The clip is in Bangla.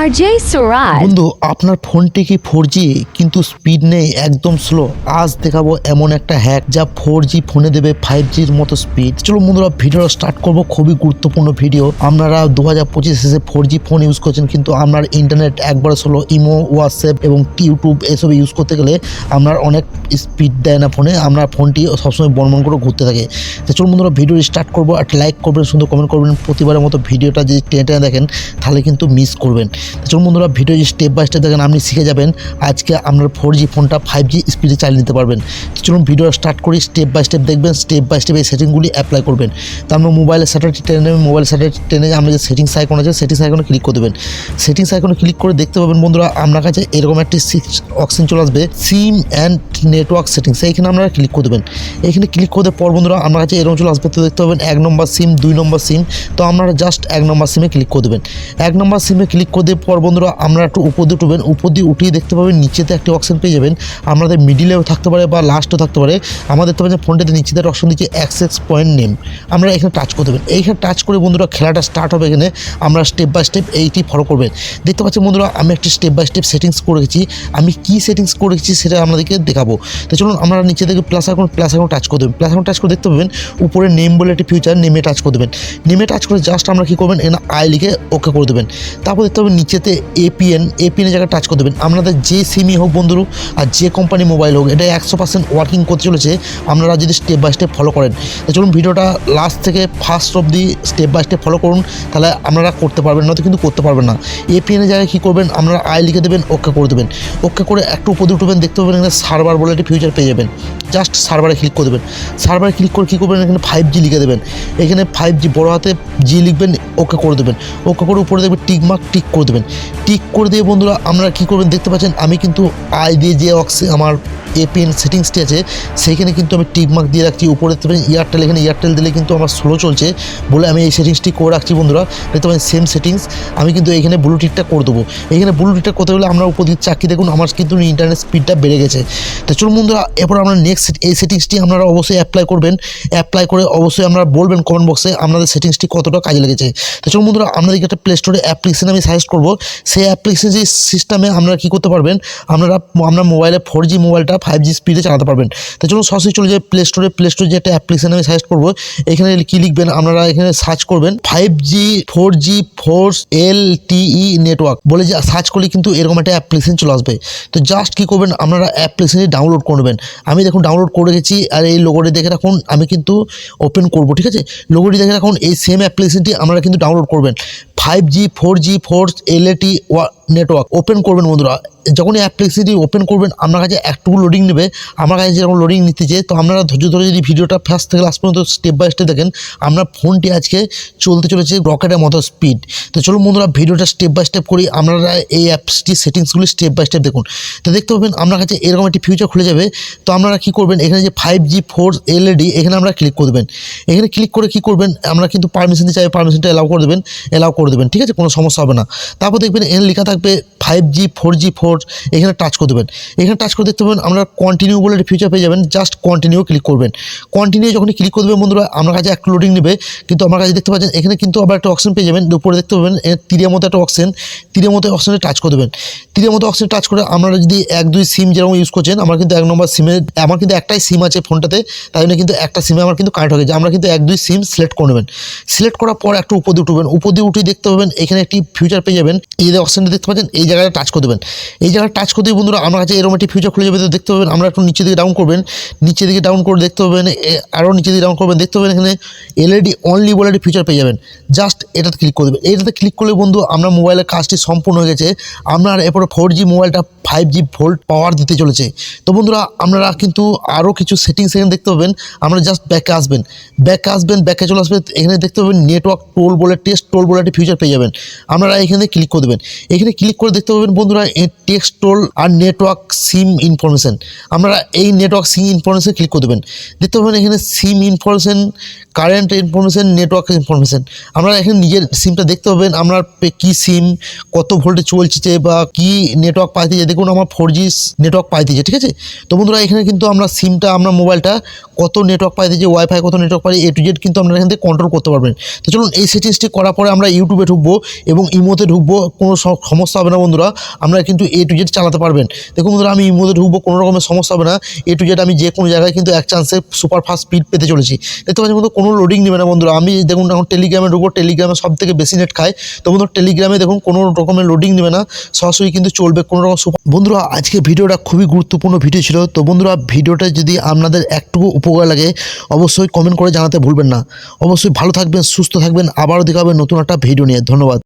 RJ Suraj. বন্ধু, আপনার ফোনটি কি ফোর জি কিন্তু স্পিড নেই, একদম স্লো আজ দেখাবো এমন একটা হ্যাক যা ফোর জি ফোনে দেবে ফাইভ জির মতো স্পিড চলো বন্ধুরা ভিডিও স্টার্ট করব। খুবই গুরুত্বপূর্ণ ভিডিও আপনারা দু হাজার পঁচিশ এসে ফোর জি ফোন ইউজ করছেন, কিন্তু আপনার ইন্টারনেট একবার স্লো ইমো হোয়াটসঅ্যাপ এবং ইউটিউব এসব ইউজ করতে গেলে আপনার অনেক স্পিড দেয় না ফোনে। আপনার ফোনটি সবসময় বনবন করে ঘুরতে থাকে। তো বন্ধুরা ভিডিও স্টার্ট করব। আর লাইক করবেন, সুন্দর কমেন্ট করবেন। প্রতিবারের মতো ভিডিওটা যদি টেনে টেনে দেখেন, তাহলে কিন্তু মিস করবেন। চলুন বন্ধুরা ভিডিও স্টেপ বাই স্টেপ দেখেন আপনি শিখে যাবেন। আজকে আপনার ফোর জি ফোনটা ফাইভ জি স্পিডে চালিয়ে নিতে পারবেন। চলুন ভিডিও স্টার্ট করি স্টেপ বাই স্টেপ দেখবেন স্টেপ বাই স্টেপ এই সেটিংগুলি অ্যাপ্লাই করবেন। তো আমরা মোবাইলের স্যাটারটি টেনে মোবাইল স্যাটারটি টেনে আমরা যে সেটিংস আইকন আছে সেটিংস আইকনে ক্লিক করে দেবেন। সেটিংস আইকনে ক্লিক করে দেখতে পাবেন বন্ধুরা, আপনার কাছে এরকম একটি অপশন চলে আসবে সিম অ্যান্ড নেটওয়ার্ক সেটিংস এইখানে আপনারা ক্লিক করে দেবেন। এখানে ক্লিক করে পর বন্ধুরা, আপনার কাছে এরকম চলে আসবে, তো দেখতে পাবেন এক নম্বর সিম দুই নম্বর সিম তো আপনারা জাস্ট এক নম্বর সিমে ক্লিক করে দেবেন। এক নম্বর সিমে ক্লিক করে দেওয়ার পর বন্ধুরা আমরা একটু উপর দিয়ে উঠবেন। উপর দিয়ে উঠিয়ে দেখতে পাবেন, নিচেতে একটি অপশন পেয়ে যাবেন। আমাদের মিডিলেও থাকতে পারে বা লাস্টও থাকতে পারে। আমাদের পাবেন ফোনটাতে নিচেতে অপশন দিচ্ছে অ্যাক্সেস পয়েন্ট নেম আমরা এখানে টাচ করে দেবেন এইখানে টাচ করে বন্ধুরা, খেলাটা স্টার্ট হবে এখানে। আমরা স্টেপ বাই স্টেপ এইটি ফলো করবেন। দেখতে পাচ্ছেন বন্ধুরা, আমি একটি স্টেপ বাই স্টেপ সেটিংস করে রেখেছি। আমি কি সেটিংস করে রেখেছি সেটা আপনাদেরকে দেখাবো। তো চলুন, আমরা নিচে থেকে প্লাস এখন প্লাস এখন টাচ করে দেবেন। প্লাস এখন টাচ করে দেখতে পাবেন, উপরে নেম বলে একটি ফিউচার নেমে টাচ করে দেবেন। নেমে টাচ করে জাস্ট আমরা কী করবেন, এখানে আই লিখে ওকে করে দেবেন। তারপর দেখতে পাবেন নিচেতে এপিএন এপিএনের জায়গায় টাচ করে দেবেন। আপনাদের যে সিমই হোক বন্ধুরু, আর যে কোম্পানি মোবাইল হোক, এটা একশো পার্সেন্ট ওয়ার্কিং করতে চলেছে। আপনারা যদি স্টেপ বাই স্টেপ ফলো করেন চলুন ভিডিওটা লাস্ট থেকে ফার্স্ট অবধি স্টেপ বাই স্টেপ ফলো করুন, তাহলে আপনারা করতে পারবেন না তো কিন্তু করতে পারবেন না। এপিএনের জায়গায় কী করবেন, আপনারা আই লিখে দেবেন ওকে করে দেবেন। ওকে করে একটু উপর উঠবেন দেখতে পাবেন এখানে সার্ভার বলে একটি ফিউচার পেয়ে যাবেন। জাস্ট সার্ভারে ক্লিক করে দেবেন। সার্ভারে ক্লিক করে কী করবেন, এখানে ফাইভ জি লিখে দেবেন। এখানে ফাইভ জি বড় হাতে জি লিখবেন ওকে করে দেবেন। ওকে করে উপরে দেখবেন টিক মার্ক টিক করে দেবেন। টিক করে দিয়ে বন্ধুরা, আপনারা কী করবেন দেখতে পাচ্ছেন, আমি কিন্তু আই দিয়ে যে অক্সে আমার এপিএন সেটিংসটি আছে, সেইখানে কিন্তু আমি টিক মার্ক দিয়ে রাখছি, উপরে দেখতে এয়ারটেল এখানে এয়ারটেল দিলে কিন্তু আমার স্লো চলছে বলে আমি এই সেটিংসটি করে রাখছি বন্ধুরা। দেখতে সেম সেটিংস আমি কিন্তু এখানে ব্লুটিকটা করে দেবো। এখানে ব্লুটিকটা করতে হলে আমরা উপর দিকে চাকরি দেখুন, আমার কিন্তু ইন্টারনেট স্পিডটা বেড়ে গেছে। তো চলুন বন্ধুরা, এরপর আমরা নেক্সট এই সেটিংসটি আপনারা অবশ্যই অ্যাপ্লাই করবেন। অ্যাপ্লাই করে অবশ্যই আমরা বলবেন কমেন্ট বক্সে আপনাদের সেটিংসটি কতটা কাজে লেগেছে। তো চলুন বন্ধুরা, আপনাদেরকে একটা প্লে স্টোরে অ্যাপ্লিকেশন আমি সাজেস্ট করব। সেই অ্যাপ্লিকেশন যে সিস্টেমে আপনারা কী করতে পারবেন, আপনারা আপনার মোবাইলে ফোর জি মোবাইলটা ফাইভ জি স্পিডে চালাতে পারবেন। তো চলুন সরাসরি চলে যায় প্লে স্টোরে প্লে স্টোরে যে একটা অ্যাপ্লিকেশন আমি সাজেস্ট করব, এখানে কী লিখবেন আপনারা এখানে সার্চ করবেন five G four G four LTE network বলে যে সার্চ করলে কিন্তু এরকম একটা অ্যাপ্লিকেশন চলে আসবে। তো জাস্ট কী করবেন, আপনারা অ্যাপ্লিকেশনটি ডাউনলোড করবেন আমি দেখুন ডাউনলোড করে গেছি আর এই লোগোটি দেখে রাখুন, আমি কিন্তু ওপেন করব, ঠিক আছে? লোগোটি দেখে রাখুন, এই সেম অ্যাপ্লিকেশনটি আপনারা কিন্তু ডাউনলোড করবেন। Five G four G four LTE network open করবেন বন্ধুরা। যখন এই অ্যাপ্লিকেশনটি ওপেন করবেন, আপনার কাছে একটুকু লোডিং নেবে। আমার কাছে যেরকম লোডিং নিতেছে তো আপনারা ধৈর্য ধরে যদি ভিডিওটা ফার্স্ট থেকে লাস্ট পর্যন্ত স্টেপ বাই স্টেপ দেখেন, আপনার ফোনটি আজকে চলতে চলেছে রকেটের মতো স্পিড তো চলুন বন্ধুরা, ভিডিওটা স্টেপ বাই স্টেপ করি, আপনারা এই অ্যাপসটি সেটিংসগুলি স্টেপ বাই স্টেপ দেখুন। তো দেখতে পাবেন, আপনার কাছে এরকম একটি ফিউচার খুলে যাবে। তো আপনারা কী করবেন, এখানে যে ফাইভ জি ফোর এলইডি এখানে আমরা ক্লিক করে দেবেন। এখানে ক্লিক করে কী করবেন, আমরা কিন্তু পারমিশন দিতে চাই পারমিশনটা অ্যালাউ করে দেবেন অ্যালাউ করে দেবেন, ঠিক আছে? কোনো সমস্যা হবে না। তারপর দেখবেন, এখানে লেখা থাকবে bit five G four G four এখানে টাচ করে দেবেন। এখানে টাচ করে দেখতে পাবেন আমরা কন্টিনিউ বলে একটা ফিচার পেয়ে যাবেন জাস্ট কন্টিনিউ ক্লিক করবেন। কন্টিনিউ যখন ক্লিক করে দেবেন বন্ধুরা, আমার কাছে একটু লোডিং নেবে, কিন্তু আমার কাছে দেখতে পাচ্ছেন, এখানে কিন্তু আবার একটা অপশন পেয়ে যাবেন উপরে দেখতে পাবেন তীরের মতো একটা অপশন তীরের মতো অপশনে টাচ করে দেবেন। তীরের মতো অপশনে টাচ করে আপনারা যদি এক, দুই সিম যেরকম ইউজ করছেন, আমার কিন্তু এক নম্বর সিমে আমার কিন্তু একটাই সিম আছে ফোনটাতে, তাই জন্য কিন্তু একটা সিমে আমার কিন্তু কানেক্ট হয়ে গেছে। আমরা কিন্তু এক, দুই সিম সিলেক্ট করে নেবেন। সিলেক্ট করার পর একটু উপর দিয়ে উঠবেন। উপর দিয়ে উঠে দেখতে পাবেন, এখানে একটি ফিউচার পেয়ে যাবেন, এই যে অপশনটা দেখতে পাচ্ছেন, এই জায়গাটা টাচ করে দেবেন। এই জায়গায় টাচ করতে বন্ধুরা, আমার কাছে এরকম একটি ফিউচার খুলে যাবে, তো দেখতে পাবেন। আমরা একটু নিচে দিকে ডাউন করবেন। নিচে দিকে ডাউন করে দেখতে পাবেন আরও নিচে দিকে ডাউন করবেন। দেখতে পাবেন এখানে এলইডি অনলি বলে একটি ফিচার পেয়ে যাবেন। জাস্ট এটাতে ক্লিক করে দেবেন। এইটাতে ক্লিক করলে বন্ধু, আমরা মোবাইলের কাজটি সম্পূর্ণ হয়ে গেছে। আপনার এরপরে ফোর জি মোবাইলটা ফাইভ জি ভোল্ট পাওয়ার দিতে চলেছে। তো বন্ধুরা, আপনারা কিন্তু আরও কিছু সেটিংস এখানে দেখতে পাবেন। আমরা জাস্ট ব্যাকে আসবেন। ব্যাকে আসবেন ব্যাকে চলে আসবেন এখানে দেখতে পাবেন নেটওয়ার্ক টোল বলে টেস্ট টোল বলে একটি ফিচার পেয়ে যাবেন। আপনারা এখানে ক্লিক করে দেবেন। এখানে ক্লিক করে দেখতে পাবেন বন্ধুরা টেক্সট টোল আর নেটওয়ার্ক সিম ইনফরমেশন আপনারা এই নেটওয়ার্ক সিম ইনফরমেশন ক্লিক করে দেবেন। দেখতে পাবেন এখানে sim information current information network information আপনারা এখানে নিজের সিমটা দেখতে পাবেন পে- কি সিম কত ভোল্টে চলছে বা কি নেটওয়ার্ক পাইতেছে। দেখুন আমার ফোর জি নেটওয়ার্ক পাইতেছে, ঠিক আছে? তো বন্ধুরা, এখানে কিন্তু আমরা সিমটা আমরা মোবাইলটা কত নেটওয়ার্ক পাইতেছে ওয়াইফাই কত নেটওয়ার্ক পাই এ টু জেড কিন্তু আপনারা এখান থেকে কন্ট্রোল করতে পারবেন। তো চলুন, এই সেটিংসটি করার পরে আমরা ইউটিউবে ঢুকবো এবং ইমোতে ঢুকবো, কোনো সমস্যা হবে না বন্ধুরা আমরা কিন্তু এ টু জেড চালাতে পারবেন। দেখুন বন্ধুরা, আমি ইমোতে ঢুকবো, কোনো রকমের সমস্যা হবে না। এ টু জেড আমি যে কোনো জায়গায় কিন্তু এক চান্সে সুপার ফাস্ট স্পিড পেতে চলেছি। দেখতে পাচ্ছি বন্ধু কোনো লোডিং নেবে না বন্ধুরা। আমি দেখুন এখন টেলিগ্রামে ঢুকবো টেলিগ্রামে সব থেকে বেশি নেট খায়। তো বন্ধুরা টেলিগ্রামে দেখুন কোনো রকমের লোডিং নেবে না। সরাসরি কিন্তু চলবে কোনো রকম সুপার বন্ধুরা, আজকে ভিডিওটা খুবই গুরুত্বপূর্ণ ভিডিও ছিল। তো বন্ধুরা, ভিডিওটা যদি আপনাদের একটুকু উপকার লাগে, অবশ্যই কমেন্ট করে জানাতে ভুলবেন না। অবশ্যই ভালো থাকবেন, সুস্থ থাকবেন। আবারও দেখা হবে নতুন একটা ভিডিও নিয়ে। ধন্যবাদ।